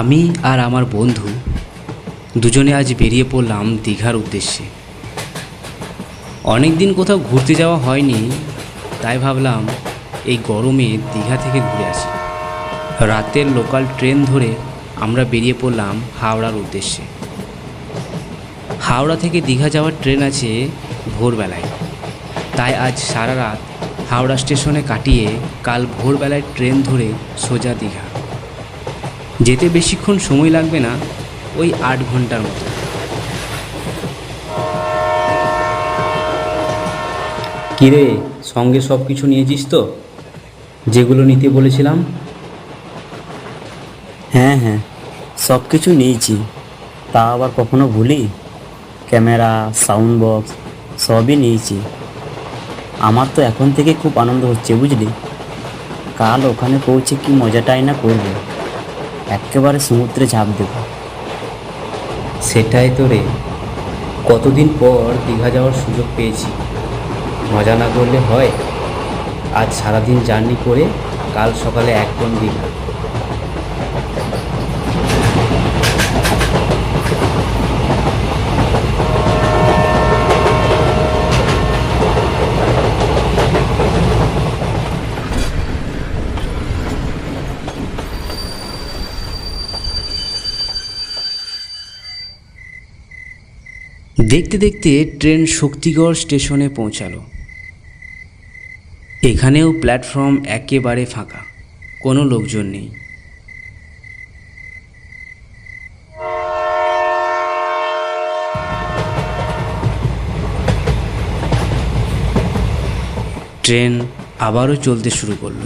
আমি আর আমার বন্ধু দুজনে আজ বেরিয়ে পড়লাম দীঘার উদ্দেশ্যে। অনেক দিন কোথাও ঘুরতে যাওয়া হয়নি, তাই ভাবলাম এই গরমে দীঘা থেকে ঘুরে আসি। রাতের লোকাল ট্রেন ধরে আমরা বেরিয়ে পড়লাম হাওড়ার উদ্দেশ্যে। হাওড়া থেকে দীঘা যাওয়ার ট্রেন আছে ভোরবেলায়। তাই আজ সারা রাত হাওড়া স্টেশনে কাটিয়ে কাল ভোরবেলায় ট্রেন ধরে সোজা দীঘা। যেতে বেশিক্ষণ সময় লাগবে না ওই আট ঘণ্টার মতো। কিরে সঙ্গে সব কিছু নিয়েছিস তো? যেগুলো নিতে বলেছিলাম। হ্যাঁ হ্যাঁ সব কিছু নিয়েছি। তা আবার কখনো ভুলি? ক্যামেরা সাউন্ড বক্স সবই নিয়েছি। আমার তো এখন থেকে খুব আনন্দ হচ্ছে বুঝলি? কাল ওখানে পৌঁছে কি মজাটাই না করব। একেবারে সমুদ্রে ঝাঁপ দেব। সেটাই তো রে। কতদিন পর দীঘা যাওয়ার সুযোগ পেয়েছি। মজা না করলে হয়। আজ সারাদিন জার্নি করে কাল সকালে একদম দীঘা। দেখতে দেখতে ট্রেন শক্তিগড় স্টেশনে পৌঁছালো। এখানেও প্ল্যাটফর্ম একেবারে ফাঁকা, কোনো লোকজন নেই। ট্রেন আবারও চলতে শুরু করল।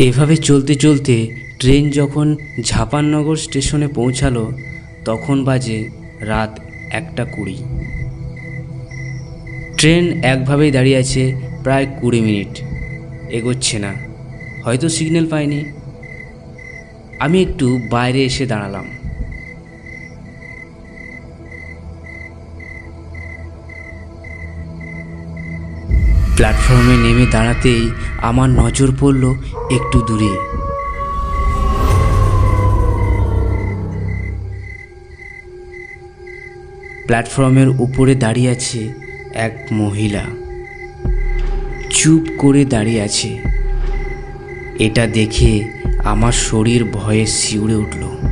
এভাবে চলতে চলতে ট্রেন যখন ঝাপাননগর স্টেশনে পৌঁছালো, তখন বাজে রাত একটা কুড়ি। ট্রেন একভাবেই দাঁড়িয়ে আছে প্রায় কুড়ি মিনিট। এগোচ্ছে না। হয়তো সিগন্যাল পায়নি। আমি একটু বাইরে এসে দাঁড়ালাম। প্ল্যাটফর্মে নেমে দাঁড়াতেই আমার নজর পড়ল একটু দূরে। প্ল্যাটফর্মের উপরে দাঁড়িয়ে আছে এক মহিলা। চুপ করে দাঁড়িয়ে আছে। এটা দেখে আমার শরীর ভয়ে শিউরে উঠল।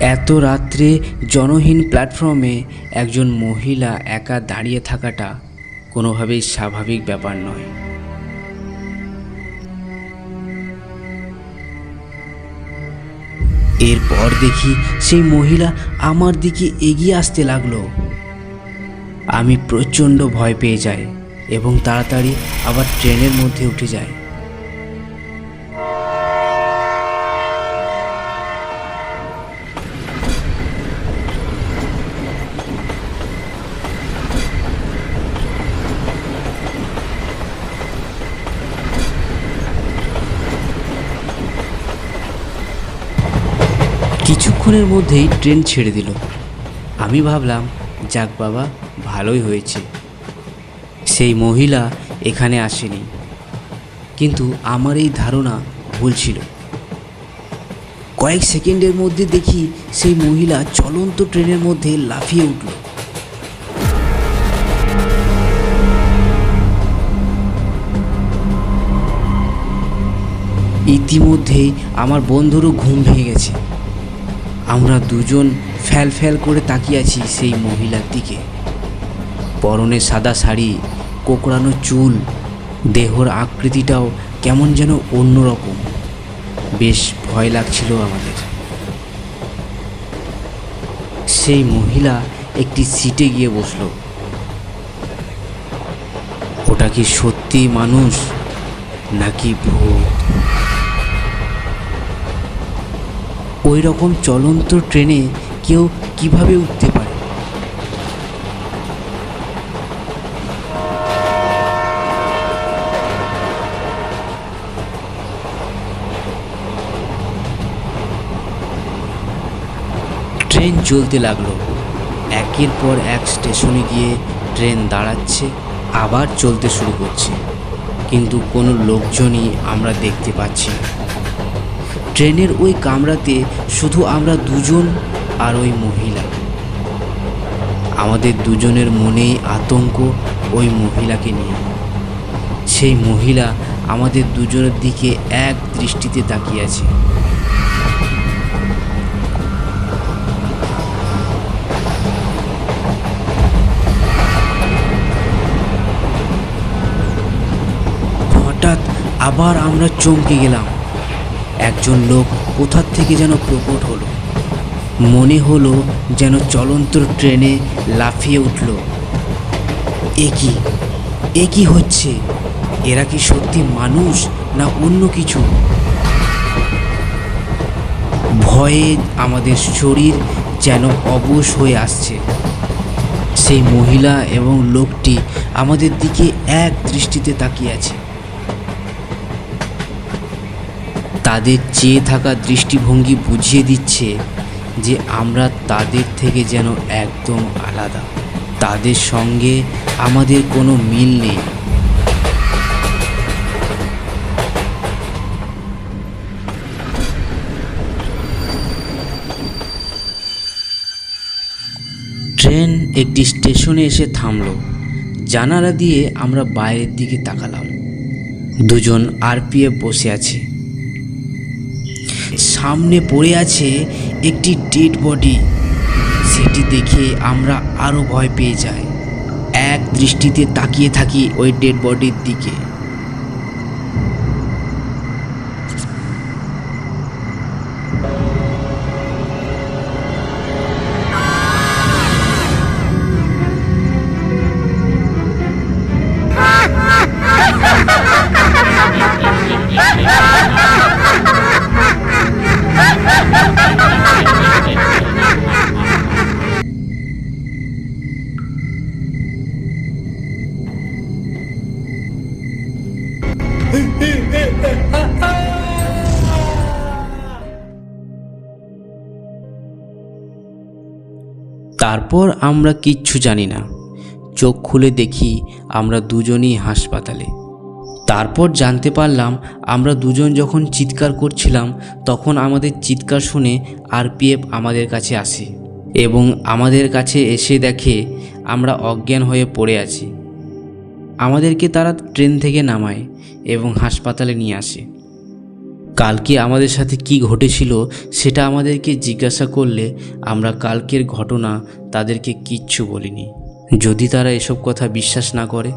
এত রাত্রে জনহীন প্ল্যাটফর্মে একজন মহিলা একা দাঁড়িয়ে থাকাটা কোনোভাবেই স্বাভাবিক ব্যাপার নয়। এরপর দেখি সেই মহিলা আমার দিকে এগিয়ে আসতে লাগল। আমি প্রচণ্ড ভয় পেয়ে যাই এবং তাড়াতাড়ি আবার ট্রেনের মধ্যে উঠে যাই। কিছুক্ষণের মধ্যেই ট্রেন ছেড়ে দিল। আমি ভাবলাম, যাক বাবা, ভালোই হয়েছে। সেই মহিলা এখানে আসেনি। কিন্তু আমার এই ধারণা ভুল ছিল। কয়েক সেকেন্ডের মধ্যে দেখি সেই মহিলা চলন্ত ট্রেনের মধ্যে লাফিয়ে উঠল। ইতিমধ্যেই আমার বন্ধুরও ঘুম ভেঙে গেছে। আমরা দুজন ফ্যাল ফ্যাল করে তাকিয়ে আছি সেই মহিলার দিকে। পরনে সাদা শাড়ি, কোকড়ানো চুল, দেহর আকৃতিটাও কেমন যেন অন্যরকম। বেশ ভয় লাগছিল আমাদের। সেই মহিলা একটি সিটে গিয়ে বসল। ওটা কি সত্যি মানুষ নাকি ভূত? ওই রকম চলন্ত ট্রেনে কেউ কীভাবে উঠতে পারে? ট্রেন চলতে লাগল। একের পর এক স্টেশনে গিয়ে ট্রেন দাঁড়াচ্ছে, আবার চলতে শুরু করছে। কিন্তু কোনো লোকজনই আমরা দেখতে পাচ্ছি না। ট্রেনের ওই কামরাতে শুধু আমরা দুজন আর ওই মহিলা। আমাদের দুজনের মনেই আতঙ্ক ওই মহিলাকে নিয়ে। সেই মহিলা আমাদের দুজনের দিকে এক দৃষ্টিতে তাকিয়ে আছে। হঠাৎ আবার আমরা চমকে গেলাম। একজন লোক কোথার থেকে যেন প্রকট হলো। মনে হলো যেন চলন্ত ট্রেনে লাফিয়ে উঠল। এ কি? এ কি হচ্ছে? এরা কি সত্যি মানুষ না অন্য কিছু? ভয়ে আমাদের শরীর যেন অবশ হয়ে আসছে। সেই মহিলা এবং লোকটি আমাদের দিকে এক দৃষ্টিতে তাকিয়ে আছে। তাদের চেয়ে থাকা দৃষ্টিভঙ্গি বুঝিয়ে দিচ্ছে যে আমরা তাদের থেকে যেন একদম আলাদা। তাদের সঙ্গে আমাদের কোনো মিল নেই। ট্রেন একটি স্টেশনে এসে থামল। জানালা দিয়ে আমরা বাইরের দিকে তাকালাম। দুজন আরপিএফ বসে আছে। সামনে পড়ে আছে একটি ডেড বডি। সেটি দেখে আমরা আরও ভয় পেয়ে যাই। এক দৃষ্টিতে তাকিয়ে থাকি ওই ডেড বডির দিকে। তারপর আমরা কিচ্ছু জানি না। চোখ খুলে দেখি আমরা দুজনই হাসপাতালে। তারপর জানতে পারলাম আমরা দুজন যখন চিৎকার করছিলাম, তখন আমাদের চিৎকার শুনে আরপিএফ আমাদের কাছে আসে এবং আমাদের কাছে এসে দেখে আমরা অজ্ঞান হয়ে পড়ে আছি। আমাদেরকে তারা ট্রেন থেকে নামায় এবং হাসপাতালে নিয়ে আসে। কালকে আমাদের সাথে কি ঘটেছিল সেটা আমাদেরকে জিজ্ঞাসা করলে আমরা কালকের ঘটনা তাদেরকে কিচ্ছু বলিনি। যদি তারা এসব কথা বিশ্বাস না করে।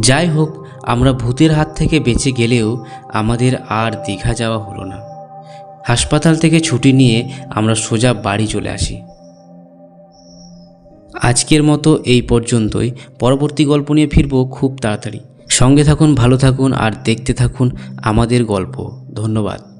যাই হোক, আমরা ভূতের হাত থেকে বেঁচে গেলেও আমাদের আর দীঘা যাওয়া হলো না। হাসপাতাল থেকে ছুটি নিয়ে আমরা সোজা বাড়ি চলে আসি। আজকের মতো এই পর্যন্তই। পরবর্তী গল্প নিয়ে ফিরবো খুব তাড়াতাড়ি। সঙ্গে থাকুন ভালো থাকুন আর দেখতে থাকুন আমাদের গল্প। ধন্যবাদ।